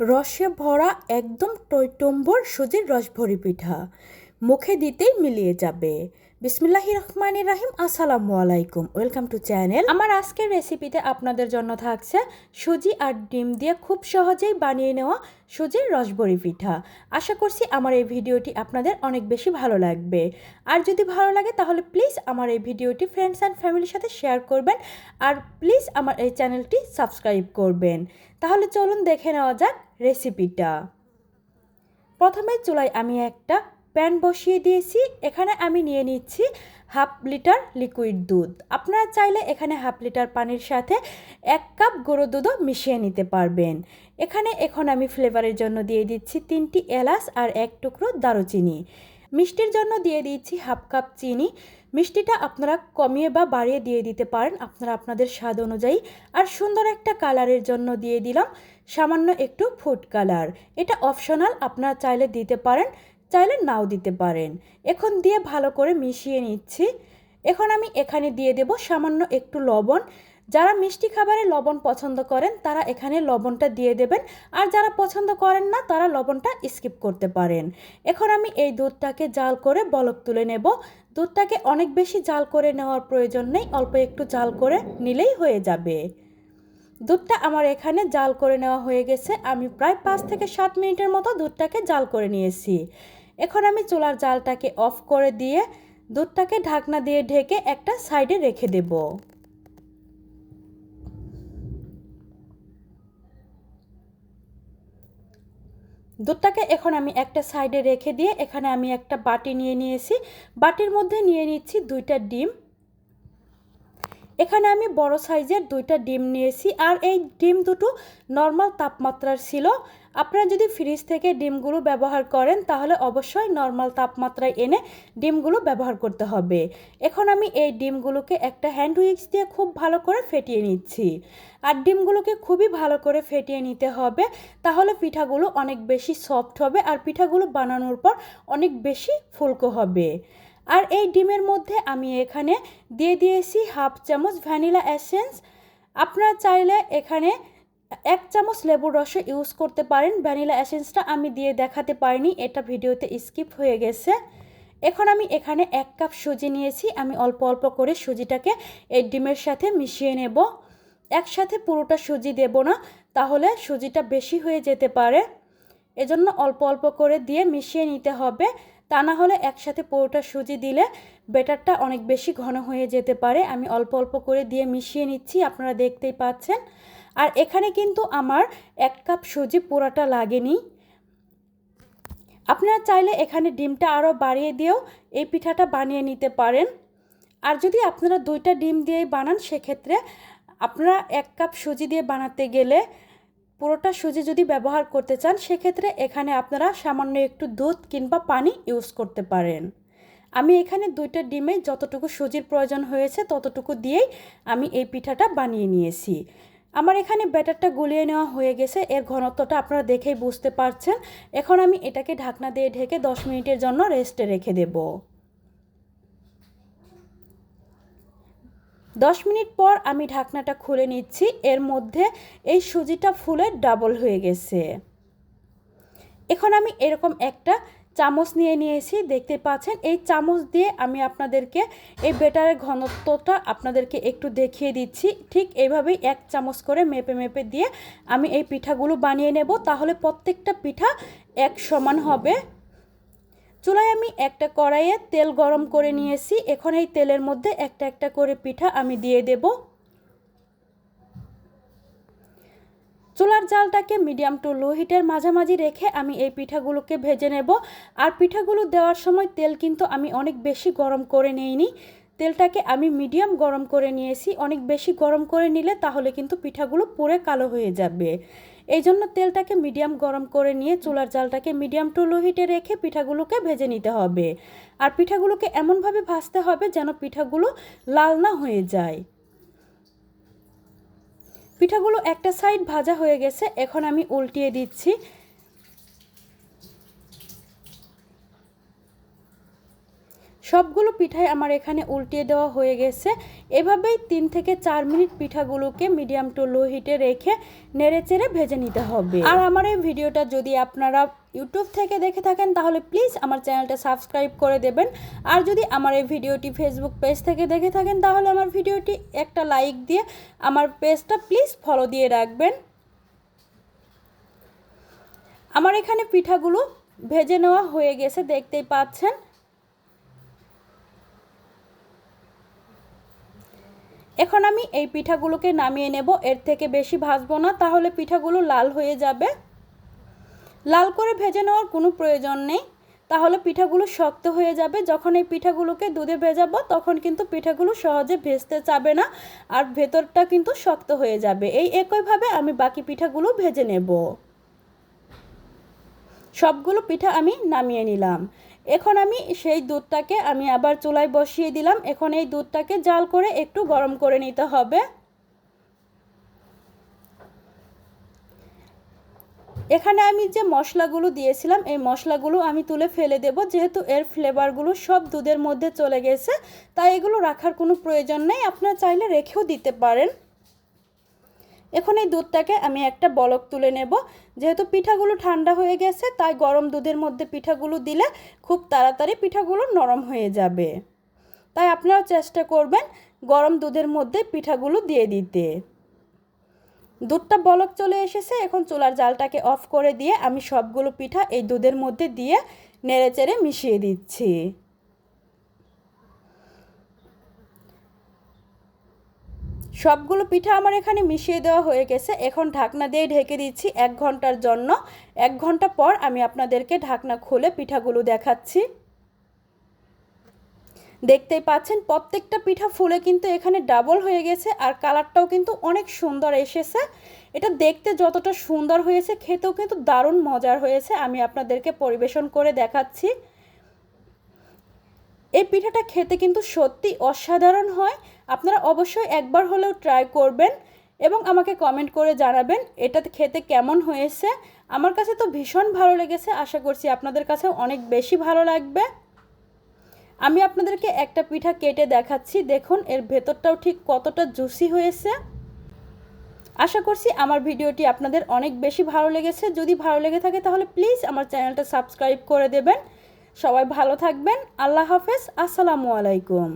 রসে ভরা একদম টইটম্বর সুজির রসভরি পিঠা। মুখে দিতেই মিলিয়ে যাবে। বিসমিল্লাহি রহমানি রাহিম, আসসালামু আলাইকুম। Welcome to channel. আমার আজকের রেসিপিতে আপনাদের জন্য থাকছে সুজি আর ডিম দিয়ে খুব সহজেই বানিয়ে নেওয়া সুজির রসবরি পিঠা। আশা করছি আমার এই ভিডিওটি আপনাদের অনেক বেশি ভালো লাগবে। আর যদি ভালো লাগে তাহলে প্লিজ আমার এই ভিডিওটি ফ্রেন্ডস অ্যান্ড ফ্যামিলির সাথে শেয়ার করবেন। আর প্লিজ আমার এই চ্যানেলটি সাবস্ক্রাইব করবেন। তাহলে চলুন দেখে নেওয়া যাক রেসিপিটা। প্রথমে চুলায় আমি একটা প্যান বসিয়ে দিয়েছি। এখানে আমি নিয়ে নিচ্ছি হাফ লিটার লিকুইড দুধ। আপনারা চাইলে এখানে হাফ লিটার পানির সাথে এক কাপ গরুর দুধও মিশিয়ে নিতে পারবেন। এখানে এখন আমি ফ্লেভারের জন্য দিয়ে দিচ্ছি তিনটি এলাচ আর এক টুকরো দারুচিনি। মিষ্টির জন্য দিয়ে দিচ্ছি হাফ কাপ চিনি। মিষ্টিটা আপনারা কমিয়ে বা বাড়িয়ে দিয়ে দিতে পারেন। আপনারা আপনাদের স্বাদ অনুযায়ী। আর সুন্দর একটা কালারের জন্য দিয়ে দিলাম সামান্য একটু ফুড কালার। এটা অপশনাল, আপনারা চাইলে দিতে পারেন, চাইলে নাও দিতে পারেন। এখন দিয়ে ভালো করে মিশিয়ে নিচ্ছি। এখন আমি এখানে দিয়ে দেব সামান্য একটু লবণ। যারা মিষ্টি খাবারে লবণ পছন্দ করেন, তারা এখানে লবণটা দিয়ে দেবেন। আর যারা পছন্দ করেন না, তারা লবণটা স্কিপ করতে পারেন। এখন আমি এই দুধটাকে জাল করে বলক তুলে নেব। দুধটাকে অনেক বেশি জাল করে নেওয়ার প্রয়োজন নেই, অল্প একটু জাল করে নিলেই হয়ে যাবে। দুধটা আমার এখানে জাল করে নেওয়া হয়ে গেছে। আমি প্রায় পাঁচ থেকে সাত মিনিটের মতো দুধটাকে জাল করে নিয়েছি। এখন আমি চুলার জালটাকে অফ করে দিয়ে দুধটাকে ঢাকনা দিয়ে ঢেকে একটা সাইডে রেখে দেব। দুধটাকে এখন আমি একটা সাইডে রেখে দিয়ে এখানে আমি একটা বাটি নিয়ে নিয়েছি। বাটির মধ্যে নিয়ে নিচ্ছি দুইটা ডিম। এখানে আমি বড় সাইজের দুইটা ডিম নিয়েছি আর এই ডিম দুটো নর্মাল তাপমাত্রার ছিল। আপনারা যদি ফ্রিজ থেকে ডিমগুলো ব্যবহার করেন, তাহলে অবশ্যই নর্মাল তাপমাত্রায় এনে ডিমগুলো ব্যবহার করতে হবে। এখন আমি এই ডিমগুলোকে একটা হ্যান্ড উইক্স দিয়ে খুব ভালো করে ফেটিয়ে নিচ্ছি। আর ডিমগুলোকে খুবই ভালো করে ফেটিয়ে নিতে হবে, তাহলে পিঠাগুলো অনেক বেশি সফট হবে আর পিঠাগুলো বানানোর পর অনেক বেশি ফুলকো হবে। আর এই ডিমের মধ্যে আমি এখানে দিয়ে দিয়েছি হাফ চামচ ভ্যানিলা এসেন্স। আপনারা চাইলে এখানে এক চামচ লেবুর রসও ইউজ করতে পারেন। ভ্যানিলা এসেন্সটা আমি দিয়ে দেখাতে পারিনি, এটা ভিডিওতে স্কিপ হয়ে গেছে। এখন আমি এখানে এক কাপ সুজি নিয়েছি, আমি অল্প অল্প করে সুজিটাকে এই ডিমের সাথে মিশিয়ে নেব। একসাথে পুরোটা সুজি দেব না, তাহলে সুজিটা বেশি হয়ে যেতে পারে। এজন্য অল্প অল্প করে দিয়ে মিশিয়ে নিতে হবে। তা না হলে একসাথে পুরোটা সুজি দিলে বেটারটা অনেক বেশি ঘন হয়ে যেতে পারে। আমি অল্প অল্প করে দিয়ে মিশিয়ে নিচ্ছি, আপনারা দেখতেই পাচ্ছেন। আর এখানে কিন্তু আমার এক কাপ সুজি পুরাটা লাগেনি। আপনারা চাইলে এখানে ডিমটা আরও বাড়িয়ে দিয়েও এই পিঠাটা বানিয়ে নিতে পারেন। আর যদি আপনারা দুইটা ডিম দিয়ে বানান, সেক্ষেত্রে আপনারা এক কাপ সুজি দিয়ে বানাতে গেলে পুরোটা সুজি যদি ব্যবহার করতে চান, সেক্ষেত্রে এখানে আপনারা সামান্য একটু দুধ কিংবা পানি ইউজ করতে পারেন। আমি এখানে দুইটা ডিমে যতটুকু সুজির প্রয়োজন হয়েছে, ততটুকু দিয়েই আমি এই পিঠাটা বানিয়ে নিয়েছি। আমার এখানে ব্যাটারটা গুলিয়ে নেওয়া হয়ে গেছে, এর ঘনত্বটা আপনারা দেখেই বুঝতে পারছেন। এখন আমি এটাকে ঢাকনা দিয়ে ঢেকে দশ মিনিটের জন্য রেস্টে রেখে দেব। দশ মিনিট পর আমি ঢাকনাটা খুলে নিচ্ছি। এর মধ্যে এই সুজিটা ফুলে ডাবল হয়ে গেছে। এখন আমি এরকম একটা চামচ নিয়ে নিয়েছি। দেখতে পাচ্ছেন, এই চামচ দিয়ে আমি আপনাদেরকে এই বেটারের ঘনত্বটা আপনাদেরকে একটু দেখিয়ে দিচ্ছি। ঠিক এইভাবেই এক চামচ করে মেপে মেপে দিয়ে আমি এই পিঠাগুলো বানিয়ে নেব। তাহলে প্রত্যেকটা পিঠা এক সমান হবে। চুলায় আমি একটা কড়াইয়ে তেল গরম করে নিয়েছি। এখন এই তেলের মধ্যে একটা একটা করে পিঠা আমি দিয়ে দেবো। চুলার জালটাকে মিডিয়াম টু লো হিটের মাঝামাঝি রেখে আমি এই পিঠাগুলোকে ভেজে নেব। আর পিঠাগুলো দেওয়ার সময় তেল কিন্তু আমি অনেক বেশি গরম করে নেইনি। তেলটাকে আমি মিডিয়াম গরম করে নিয়েছি। অনেক বেশি গরম করে নিলে তাহলে কিন্তু পিঠাগুলো পুরে কালো হয়ে যাবে। এই জন্য তেলটাকে মিডিয়াম গরম করে নিয়ে চুলার জালটাকে মিডিয়াম টু লো হিটে রেখে পিঠাগুলোকে ভেজে নিতে হবে। আর পিঠাগুলোকে এমনভাবে ভাজতে হবে যেন পিঠাগুলো লাল না হয়ে যায়। পিঠাগুলো একটা সাইড ভাজা হয়ে গেছে, এখন আমি উল্টিয়ে দিচ্ছি। সবগুলো পিঠাই আমার এখানে উল্টিয়ে দেওয়া হয়ে গেছে। এভাবেই তিন থেকে চার মিনিট পিঠাগুলোকে মিডিয়াম টু লো হিটে রেখে নেড়ে চেড়ে ভেজে নিতে হবে। আর আমার এই ভিডিওটা যদি আপনারা ইউটিউব থেকে দেখে থাকেন, তাহলে প্লিজ আমার চ্যানেলটা সাবস্ক্রাইব করে দেবেন। আর যদি আমার এই ভিডিওটি ফেসবুক পেজ থেকে দেখে থাকেন, তাহলে আমার ভিডিওটি একটা লাইক দিয়ে আমার পেজটা প্লিজ ফলো দিয়ে রাখবেন। আমার এখানে পিঠাগুলো ভেজে নেওয়া হয়ে গেছে, দেখতেই পাচ্ছেন। এখন আমি এই পিঠাগুলোকে নামিয়ে নেব। এর থেকে বেশি ভাজবো না, তাহলে পিঠাগুলো লাল হয়ে যাবে। লাল করে ভেজে নেওয়ার কোনো প্রয়োজন নেই। তাহলে পিঠাগুলো শক্ত হয়ে যাবে। যখন এই পিঠাগুলোকে দুধে ভেজাবো, তখন কিন্তু পিঠাগুলো সহজে ভেজতে চাবে না আর ভেতরটা কিন্তু শক্ত হয়ে যাবে। এই একইভাবে আমি বাকি পিঠাগুলো ভেজে নেব। সবগুলো পিঠা আমি নামিয়ে নিলাম। এখন আমি সেই দুধটাকে আমি আবার চুলায় বসিয়ে দিলাম। এখন এই দুধটাকে জাল করে একটু গরম করে নিতে হবে। এখানে আমি যে মশলাগুলো দিয়েছিলাম, এই মশলাগুলো আমি তুলে ফেলে দেব। যেহেতু এর ফ্লেভারগুলো সব দুধের মধ্যে চলে গেছে, তাই এগুলো রাখার কোনো প্রয়োজন নেই। আপনারা চাইলে রেখেও দিতে পারেন। এখন এই দুধটাকে আমি একটা বলক তুলে নেব। যেহেতু পিঠাগুলো ঠান্ডা হয়ে গেছে, তাই গরম দুধের মধ্যে পিঠাগুলো দিলে খুব তাড়াতাড়ি পিঠাগুলো নরম হয়ে যাবে। তাই আপনারাও চেষ্টা করবেন গরম দুধের মধ্যে পিঠাগুলো দিয়ে দিতে। দুধটা বলক চলে এসেছে, এখন চুলার জালটাকে অফ করে দিয়ে আমি সবগুলো পিঠা এই দুধের মধ্যে দিয়ে নেড়ে চেড়ে মিশিয়ে দিচ্ছি। সবগুলো পিঠা আমার এখানে মিশিয়ে দেওয়া হয়ে গেছে। এখন ঢাকনা দিয়ে ঢেকে দিচ্ছি এক ঘণ্টার জন্য। এক ঘণ্টা পর আমি আপনাদেরকে ঢাকনা খুলে পিঠাগুলো দেখাচ্ছি। দেখতেই পাচ্ছেন, প্রত্যেকটা পিঠা ফুলে কিন্তু এখানে ডাবল হয়ে গেছে আর কালারটাও কিন্তু অনেক সুন্দর এসেছে। এটা দেখতে যতটা সুন্দর হয়েছে, খেতেও কিন্তু দারুণ মজার হয়েছে। আমি আপনাদেরকে পরিবেশন করে দেখাচ্ছি। এই পিঠাটা খেতে কিন্তু সত্যি অসাধারণ হয়। আপনারা অবশ্যই একবার হলেও ট্রাই করবেন এবং আমাকে কমেন্ট করে জানাবেন, এটা খেতে কেমন হয়েছে। আমার কাছে তো ভীষণ ভালো লেগেছে, আশা করছি আপনাদের কাছে অনেক বেশি ভালো লাগবে। আমি আপনাদেরকে একটা পিঠা কেটে দেখাচ্ছি, দেখুন এর ভেতরটাও ঠিক কতটা জুসি হয়েছে। আশা করছি আমার ভিডিওটি আপনাদের অনেক বেশি ভালো লেগেছে। যদি ভালো লেগে থাকে তাহলে প্লিজ আমার চ্যানেলটা সাবস্ক্রাইব করে দেবেন। সবাই ভালো থাকবেন, আল্লাহ হাফেজ, আসসালামু আলাইকুম।